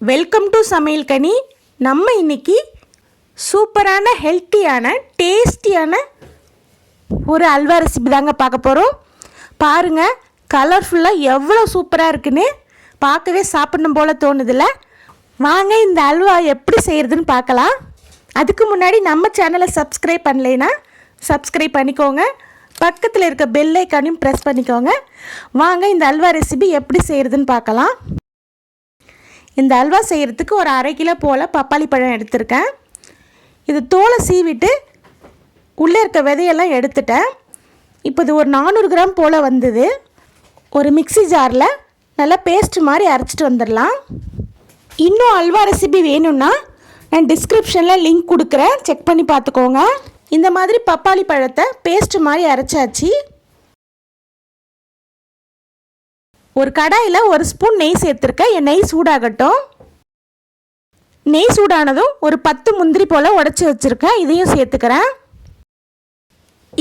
Welcome to சமையல் கனி. நம்ம இன்னைக்கு சூப்பரான ஹெல்த்தியான டேஸ்டியான ஒரு அல்வா ரெசிபி தாங்க பார்க்க போகிறோம் பாருங்கள் கலர்ஃபுல்லாக எவ்வளோ சூப்பராக இருக்குன்னு பார்க்கவே சாப்பிடணும் போல் தோணுதில்ல. வாங்க இந்த அல்வா எப்படி செய்கிறதுன்னு பார்க்கலாம். அதுக்கு முன்னாடி நம்ம சேனலை சப்ஸ்கிரைப் பண்ணலைன்னா சப்ஸ்கிரைப் பண்ணிக்கோங்க. பக்கத்தில் இருக்க பெல் ஐக்கானையும் ப்ரெஸ் பண்ணிக்கோங்க. வாங்க இந்த அல்வா ரெசிபி எப்படி செய்கிறதுன்னு பார்க்கலாம். இந்த அல்வா செய்கிறதுக்கு ஒரு அரை கிலோ போல் பப்பாளி பழம் எடுத்திருக்கேன். இது தோலை சீவிட்டு உள்ளே இருக்க விதையெல்லாம் எடுத்துட்டேன். இப்போ இது ஒரு நானூறு கிராம் போல் வந்தது. ஒரு மிக்ஸி ஜாரில் நல்லா பேஸ்ட் மாதிரி அரைச்சிட்டு வந்துடலாம். இன்னும் அல்வா ரெசிபி வேணும்னா நான் டிஸ்கிரிப்ஷனில் லிங்க் கொடுக்குறேன். செக் பண்ணி பார்த்துக்கோங்க. இந்த மாதிரி பப்பாளி பழத்தை பேஸ்ட் மாதிரி அரைச்சாச்சு. ஒரு கடாயில் ஒரு ஸ்பூன் நெய் சேர்த்துருக்கேன் என் நெய் சூடாகட்டும். நெய் சூடானதும் ஒரு பத்து முந்திரி போல் உடச்சி வச்சுருக்கேன் இதையும் சேர்த்துக்கிறேன்.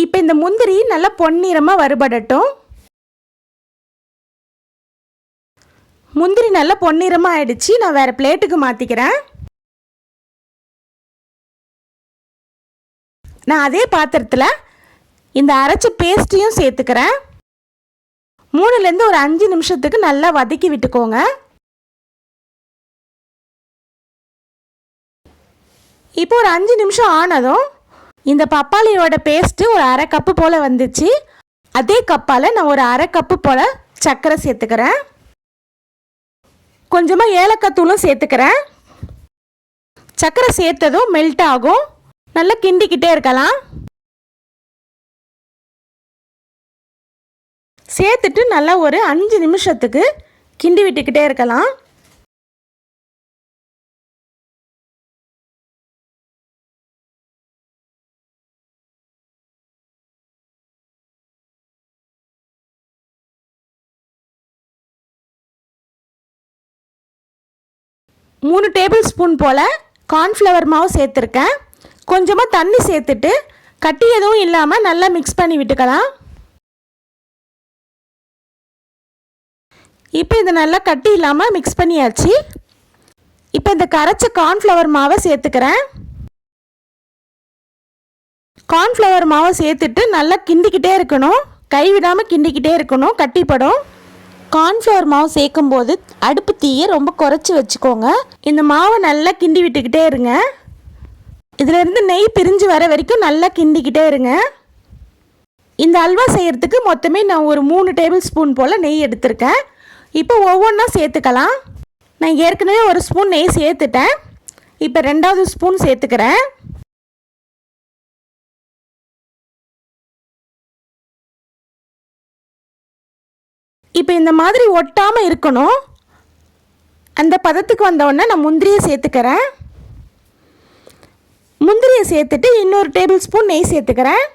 இப்போ இந்த முந்திரி நல்லா பொன்னிறமாக வறுபடட்டும். முந்திரி நல்லா பொன்னிறமாக ஆயிடுச்சு. நான் வேறு பிளேட்டுக்கு மாற்றிக்கிறேன் நான் அதே பாத்திரத்தில் இந்த அரைச்ச பேஸ்ட்டையும் சேர்த்துக்கிறேன். மூணுலேருந்து ஒரு அஞ்சு நிமிஷத்துக்கு நல்லா வதக்கி விட்டுக்கோங்க. இப்போ ஒரு அஞ்சு நிமிஷம் ஆனதும் இந்த பப்பாளியோட பேஸ்ட்டு ஒரு அரை கப்பு போல் வந்துச்சு. அதே கப்பால் நான் ஒரு அரை கப்பு போல் சர்க்கரை சேர்த்துக்கிறேன். கொஞ்சமாக ஏலக்காய் தூளும் சேர்த்துக்கிறேன். சர்க்கரை சேர்த்ததும் மெல்ட் ஆகும். நல்லா கிண்டிக்கிட்டே இருக்கலாம். சேர்த்துட்டு நல்லா ஒரு அஞ்சு நிமிஷத்துக்கு கிண்டி விட்டுக்கிட்டே இருக்கலாம். மூணு டேபிள் ஸ்பூன் போல் கார்ன்ஃப்ளவர் மாவு சேர்த்துருக்கேன். கொஞ்சமாக தண்ணி சேர்த்துட்டு கட்டி எதுவும் இல்லாமல் நல்லா மிக்ஸ் பண்ணி விட்டுக்கலாம். இப்போ இதை நல்லா கட்டி இல்லாமல் மிக்ஸ் பண்ணியாச்சு. இப்போ இந்த கரைச்ச கார்ன்ஃப்ளவர் மாவை சேர்த்துக்கிறேன். கார்ன்ஃப்ளவர் மாவை சேர்த்துட்டு நல்லா கிண்டிக்கிட்டே இருக்கணும். கைவிடாமல் கிண்டிக்கிட்டே இருக்கணும். கட்டிப்படும். கார்ன்ஃப்ளவர் மாவு சேர்க்கும் போது அடுப்பு தீயை ரொம்ப குறைச்சி வச்சுக்கோங்க. இந்த மாவை நல்லா கிண்டி விட்டுக்கிட்டே இருங்க. இதிலேருந்து நெய் பிரிஞ்சு வர வரைக்கும் நல்லா கிண்டிக்கிட்டே இருங்க. இந்த அல்வா செய்கிறதுக்கு மொத்தமே நான் ஒரு மூணு டேபிள் ஸ்பூன் போல் நெய் எடுத்திருக்கேன். இப்போ ஒவ்வொன்றா சேர்த்துக்கலாம். நான் ஏற்கனவே ஒரு ஸ்பூன் நெய் சேர்த்துட்டேன். இப்போ ரெண்டாவது ஸ்பூன் சேர்த்துக்கிறேன். இப்போ இந்த மாதிரி ஒட்டாமல் இருக்கணும். அந்த பதத்துக்கு வந்தவுடனே நான் முந்திரியை சேர்த்துக்கிறேன். முந்திரியை சேர்த்துட்டு இன்னொரு டேபிள் ஸ்பூன் நெய் சேர்த்துக்கிறேன்.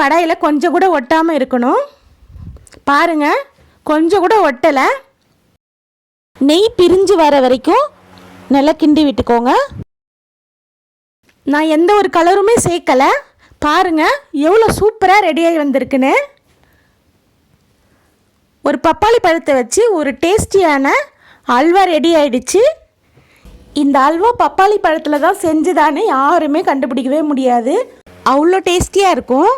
கடாயில் கொஞ்சம் கூட ஒட்டாமல் இருக்கணும். பாருங்க கொஞ்சம் கூட ஒட்டலை. நெய் பிரிஞ்சு வர வரைக்கும் நல்லா கிண்டி விட்டுக்கோங்க. நான் எந்த ஒரு கலருமே சேர்க்கலை. பாருங்கள் எவ்வளோ சூப்பராக ரெடியாகி வந்திருக்குன்னு. ஒரு பப்பாளி பழத்தை வச்சு ஒரு டேஸ்டியான அல்வா ரெடி ஆயிடுச்சு. இந்த அல்வா பப்பாளி பழத்தில் தான் செஞ்சுதான்னு யாருமே கண்டுபிடிக்கவே முடியாது. அவ்வளோ டேஸ்டியாக இருக்கும்.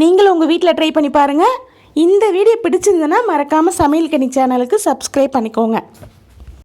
நீங்களும் உங்கள் வீட்டில் ட்ரை பண்ணி பாருங்கள் இந்த வீடியோ பிடிச்சிருந்ததுன்னா மறக்காமல் சமையல் கனி சேனலுக்கு சப்ஸ்கிரைப் பண்ணிக்கோங்க.